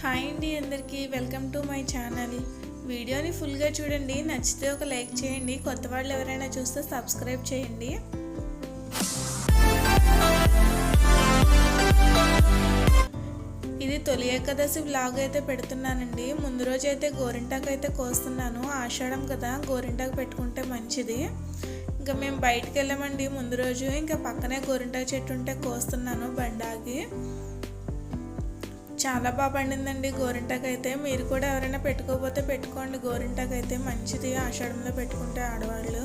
Hi అండి అందరికీ welcome to my channel. వీడియోని ఫుల్గా చూడండి నచ్చితే ఒక లైక్ చేయండి కొత్త వాళ్ళు ఎవరైనా చూస్తే సబ్స్క్రైబ్ చేయండి. ఇది తొలి ఏకాదశి బ్లాగ్ అయితే పెడుతున్నానండి. ముందు రోజు అయితే గోరింటాకు అయితే కోస్తున్నాను. ఆషాఢం కదా గోరింటాకు పెట్టుకుంటే మంచిది. ఇంకా మేము బయటికి వెళ్ళామండి ముందు రోజు. ఇంకా పక్కనే గోరింటాకు చెట్టు ఉంటే కోస్తున్నాను బండాగి చాలా బాగా పండిందండి గోరింటాకు అయితే మీరు కూడా ఎవరైనా పెట్టుకోకపోతే పెట్టుకోండి. గోరింటాకు అయితే మంచిది. ఆషాఢంలో పెట్టుకుంటే ఆడవాళ్ళు.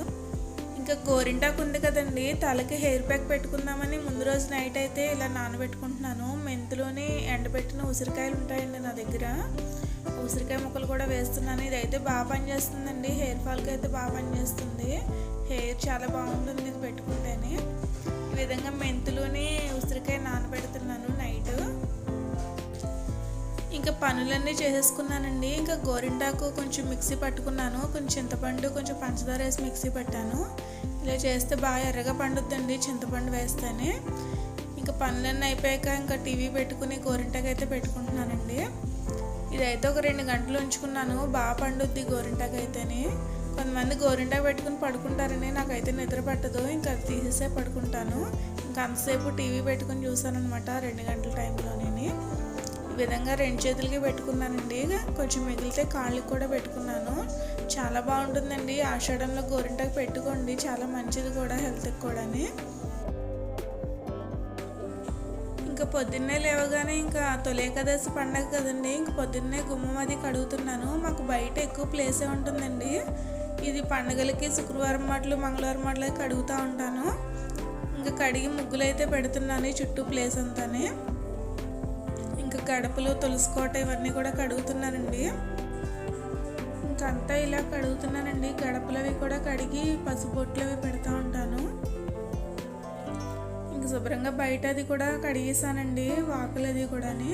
ఇంకా గోరింటాకు ఉంది కదండి. తలకి హెయిర్ ప్యాక్ పెట్టుకుందామని ముందు రోజు నైట్ అయితే ఇలా నానబెట్టుకుంటున్నాను. మెంతులోని ఎండబెట్టిన ఉసిరికాయలు ఉంటాయండి నా దగ్గర. ఉసిరికాయ ముక్కలు కూడా వేస్తున్నాను. ఇదైతే బాగా పనిచేస్తుందండి. హెయిర్ ఫాల్కి అయితే బాగా పనిచేస్తుంది. హెయిర్ చాలా బాగుంటుంది ఇది పెట్టుకుంటేనే. ఈ విధంగా మెంతులోని ఉసిరికాయ నానబెడుతుంది ఇంకా పనులన్నీ చేసేసుకున్నానండి. ఇంకా గోరింటాకు కొంచెం మిక్సీ పట్టుకున్నాను. కొంచెం చింతపండు కొంచెం పంచదార వేసి మిక్సీ పెట్టాను. ఇలా చేస్తే బాగా ఎర్రగా పండుద్దండి చింతపండు వేస్తేనే. ఇంకా పనులన్నీ అయిపోయాక ఇంకా టీవీ పెట్టుకుని గోరింటాకు అయితే పెట్టుకుంటున్నానండి. ఇదైతే ఒక రెండు గంటలు ఉంచుకున్నాను. బాగా పండుద్ది గోరింటాకు అయితేనే కొంతమంది గోరింటాకు పెట్టుకుని పడుకుంటారని నాకైతే నిద్ర పట్టదు. ఇంకా అది తీసేసే పడుకుంటాను. ఇంకా అంతసేపు టీవీ పెట్టుకుని చూసానమాట రెండు గంటల టైంలోనే ఈ విధంగా రెండు చేతులకి పెట్టుకున్నానండి. కొంచెం మిగిలితే కాళ్ళకి కూడా పెట్టుకున్నాను. చాలా బాగుంటుందండి. ఆషాఢంలో గోరింటకు పెట్టుకోండి. చాలా మంచిది కూడా హెల్త్కి కూడాని. ఇంకా పొద్దున్నే లేవగానే ఇంకా తొలి ఏకాదశి పండగ కదండి. ఇంక పొద్దున్నే గుమ్మం అది కడుగుతున్నాను. మాకు బయట ఎక్కువ ప్లేసే ఉంటుందండి. ఇది పండగలకి శుక్రవారం మాటలు మంగళవారం మాటలు కడుగుతూ ఉంటాను. ఇంకా కడిగి ముగ్గులు అయితే పెడుతున్నాను ఈ చుట్టూ ప్లేస్ అంతానే. ఇంకా గడపలు తులసుకోట ఇవన్నీ కూడా కడుగుతున్నానండి ఇంకా అంతా ఇలా కడుగుతున్నానండి. గడపలు అవి కూడా కడిగి పసుపొట్లు అవి పెడతా ఉంటాను. ఇంక శుభ్రంగా బయట అది కూడా కడిగేసానండి వాకులది అది కూడాని.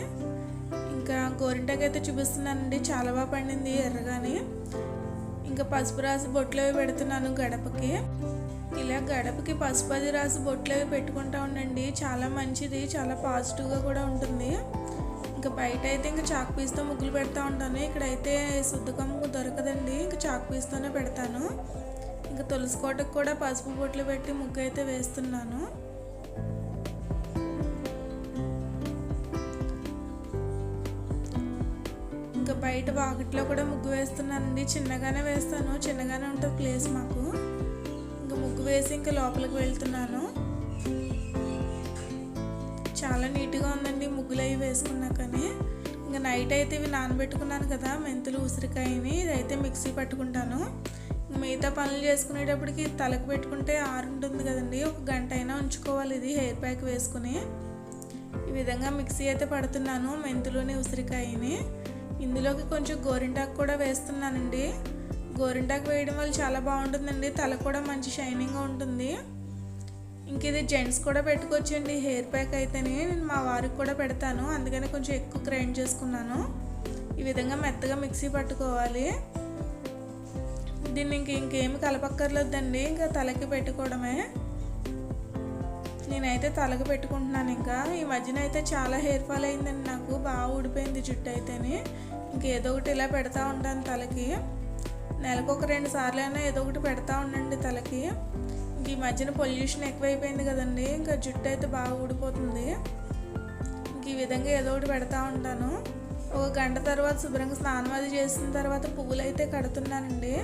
ఇంకా గోరింటకైతే అయితే చూపిస్తున్నానండి. చాలా బాగా పండింది ఎర్రగాని. ఇంకా పసుపు రాసి బొట్లు అవి పెడుతున్నాను గడపకి. ఇలా గడపకి పసుపు అది రాసి బొట్లు అవి పెట్టుకుంటా ఉండండి. చాలా మంచిది చాలా పాజిటివ్గా కూడా ఉంటుంది. ఇంకా బయట అయితే ఇంకా చాక్ పీస్తో ముగ్గులు పెడతా ఉంటాను. ఇక్కడైతే శుద్ధకం దొరకదండి. ఇంకా చాక్ పీస్తోనే పెడతాను. ఇంకా తులసి కోటకు కూడా పసుపు బొట్లు పెట్టి ముగ్గు అయితే వేస్తున్నాను. ఇంకా బయట వాకిట్లో కూడా ముగ్గు వేస్తున్నానండి. చిన్నగానే వేస్తాను. చిన్నగానే ఉంటుంది ప్లేస్ మాకు. ఇంకా ముగ్గు వేసి ఇంకా లోపలికి వెళ్తున్నాను. చాలా నీట్గా ఉందండి ముగ్గులు అవి వేసుకున్నాకని. ఇంకా నైట్ అయితే ఇవి నానబెట్టుకున్నాను కదా మెంతులు ఉసిరికాయని ఇదైతే మిక్సీ పట్టుకుంటాను. మిగతా పనులు చేసుకునేటప్పటికి తలకు పెట్టుకుంటే ఆరుంటుంది కదండి ఒక గంట అయినా ఉంచుకోవాలి ఇది హెయిర్ ప్యాక్ వేసుకుని. ఈ విధంగా మిక్సీ అయితే పడుతున్నాను మెంతులోని ఉసిరికాయని. ఇందులోకి కొంచెం గోరింటాకు కూడా వేస్తున్నానండి. గోరింటాకు వేయడం వల్ల చాలా బాగుంటుందండి తల కూడా మంచి షైనింగ్గా ఉంటుంది. ఇంక ఇది జెంట్స్ కూడా పెట్టుకోవచ్చండి. హెయిర్ ప్యాక్ అయితేనే నేను మా వారికి కూడా పెడతాను. అందుకని కొంచెం ఎక్కువ గ్రైండ్ చేసుకున్నాను. ఈ విధంగా మెత్తగా మిక్సీ పట్టుకోవాలి. దీన్ని ఇంక ఇంకేమి కలపక్కర్లేదండి. ఇంకా తలకి పెట్టుకోవడమే. నేనైతే తలకి పెట్టుకుంటున్నాను ఇంకా. ఈ మధ్యన అయితే చాలా హెయిర్ ఫాల్ అయిందండి నాకు. బాగా ఊడిపోయింది జుట్టు అయితేనే. ఇంకేదో ఒకటి ఇలా పెడతా ఉంటాను తలకి. నెలకు ఒక రెండు సార్లు అయినా ఏదో ఒకటి పెడతా ఉండండి తలకి. ఈ మధ్యన పొల్యూషన్ ఎక్కువైపోయింది కదండి. ఇంకా జుట్టు అయితే బాగా ఊడిపోతుంది. ఇంక ఈ విధంగా ఏదో ఒకటి పెడతా ఉంటాను. ఒక గంట తర్వాత శుభ్రంగా స్నానం అది చేసిన తర్వాత పువ్వులు అయితే కడుతున్నానండి.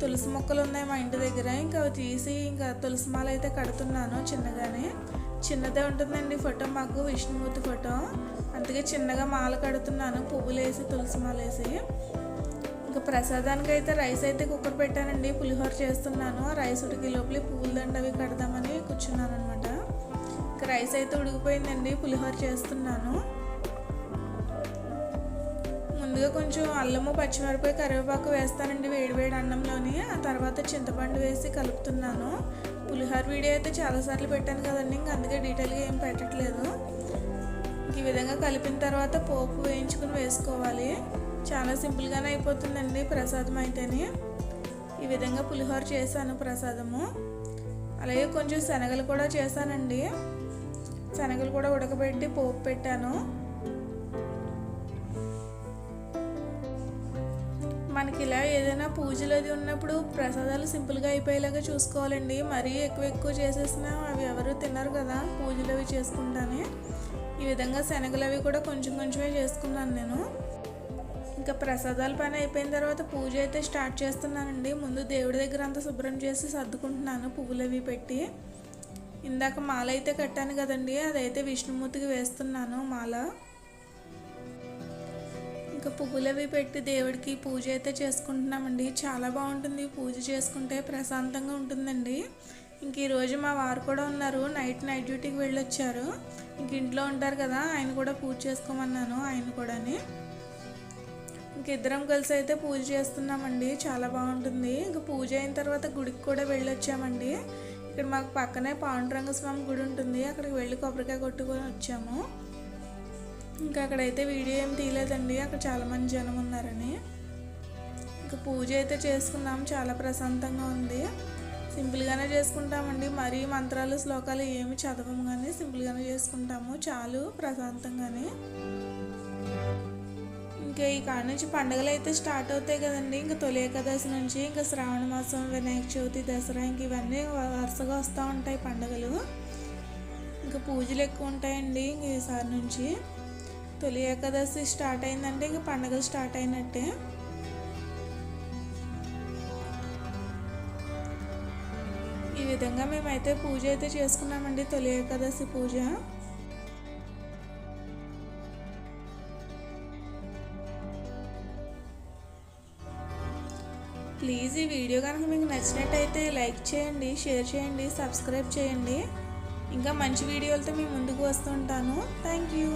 తులసి మొక్కలు ఉన్నాయి మా ఇంటి దగ్గర. ఇంకా అవి తీసి ఇంకా తులసి మాల అయితే కడుతున్నాను చిన్నగానే. చిన్నదే ఉంటుందండి ఫోటో మాకు విష్ణుమూర్తి ఫోటో. అందుకే చిన్నగా మాల కడుతున్నాను పువ్వులు వేసి తులసి మాల వేసి ఇంకా ప్రసాదానికి అయితే రైస్ అయితే కుక్కర్ పెట్టానండి. పులిహోర చేస్తున్నాను. ఆ రైస్ ఉడికి లోపల పువ్వుల దండ అవి కడదామని కూర్చున్నాను అనమాట ఇంకా రైస్ అయితే ఉడికిపోయిందండి. పులిహోర చేస్తున్నాను. ముందుగా కొంచెం అల్లము పచ్చిమిరపకాయ కరివేపాకు వేస్తానండి వేడివేడి అన్నంలోని. ఆ తర్వాత చింతపండు వేసి కలుపుతున్నాను. పులిహోర వీడియో అయితే చాలాసార్లు పెట్టాను కదండి. ఇంక అందుకే డీటెయిల్గా ఏం పెట్టట్లేదు. ఈ విధంగా కలిపిన తర్వాత పోపు వేయించుకుని వేసుకోవాలి. చాలా సింపుల్గానే అయిపోతుందండి ప్రసాదం అయితేనే. ఈ విధంగా పులిహోర చేశాను ప్రసాదము. అలాగే కొంచెం శనగలు కూడా చేశానండి. శనగలు కూడా ఉడకబెట్టి పోపు పెట్టాను. మనకి ఇలా ఏదైనా పూజలు అది ఉన్నప్పుడు ప్రసాదాలు సింపుల్గా అయిపోయేలాగా చూసుకోవాలండి. మరీ ఎక్కువ ఎక్కువ చేసేసినా అవి ఎవరు తినరు కదా పూజలు అవి చేసుకుంటానే. ఈ విధంగా శనగలు అవి కూడా కొంచెం కొంచెమే చేసుకున్నాను నేను. ఇంకా ప్రసాదాల పని అయిపోయిన తర్వాత పూజ అయితే స్టార్ట్ చేస్తున్నానండి. ముందు దేవుడి దగ్గర అంతా శుభ్రం చేసి సర్దుకుంటున్నాను పువ్వులు అవి పెట్టి. ఇందాక మాల అయితే కట్టాను కదండి అదైతే విష్ణుమూర్తికి వేస్తున్నాను మాల. ఇంకా పువ్వులు అవి పెట్టి దేవుడికి పూజ అయితే చేసుకుంటున్నామండి. చాలా బాగుంటుంది పూజ చేసుకుంటే ప్రశాంతంగా ఉంటుందండి. ఇంక ఈరోజు మా వారు కూడా ఉన్నారు నైట్ నైట్ డ్యూటీకి వెళ్ళొచ్చారు. ఇంక ఇంట్లో ఉంటారు కదా ఆయన కూడా పూజ చేసుకోమన్నాను ఆయన కూడాని. ఇంక ఇద్దరం కలిసి అయితే పూజ చేస్తున్నామండి. చాలా బాగుంటుంది. ఇంకా పూజ అయిన తర్వాత గుడికి కూడా వెళ్ళొచ్చామండి. ఇక్కడ మాకు పక్కనే పాండురంగ స్వామి గుడి ఉంటుంది. అక్కడికి వెళ్ళి కొబ్బరికాయ కొట్టుకొని వచ్చాము. ఇంకా అక్కడైతే వీడియో ఏం తీయలేదండి. అక్కడ చాలామంది జనం ఉన్నారని. ఇంకా పూజ అయితే చేసుకున్నాం. చాలా ప్రశాంతంగా ఉంది. సింపుల్గానే చేసుకుంటామండి. మరీ మంత్రాలు శ్లోకాలు ఏమి చదవము కానీ సింపుల్గానే చేసుకుంటాము. చాలు ప్రశాంతంగానే. ఇంకా ఈ కాడ నుంచి పండుగలు అయితే స్టార్ట్ అవుతాయి కదండి. ఇంకా తొలి ఏకాదశి నుంచి ఇంకా శ్రావణ మాసం వినాయక చవితి దసరా ఇంక ఇవన్నీ వరుసగా వస్తూ ఉంటాయి పండుగలు. ఇంకా పూజలు ఎక్కువ ఉంటాయండి ఇంక ఈసారి నుంచి. తొలి ఏకాదశి స్టార్ట్ అయిందంటే ఇంక పండుగలు స్టార్ట్ అయినట్టే. ఈ విధంగా మేమైతే పూజ అయితే చేసుకున్నామండి. తొలి ఏకాదశి పూజ. ప్లీజ్ ఈ వీడియో కనుక మీకు నచ్చినట్టయితే లైక్ చేయండి షేర్ చేయండి సబ్స్క్రైబ్ చేయండి. ఇంకా మంచి వీడియోలతో మీ ముందుకు వస్తుంటాను. Thank you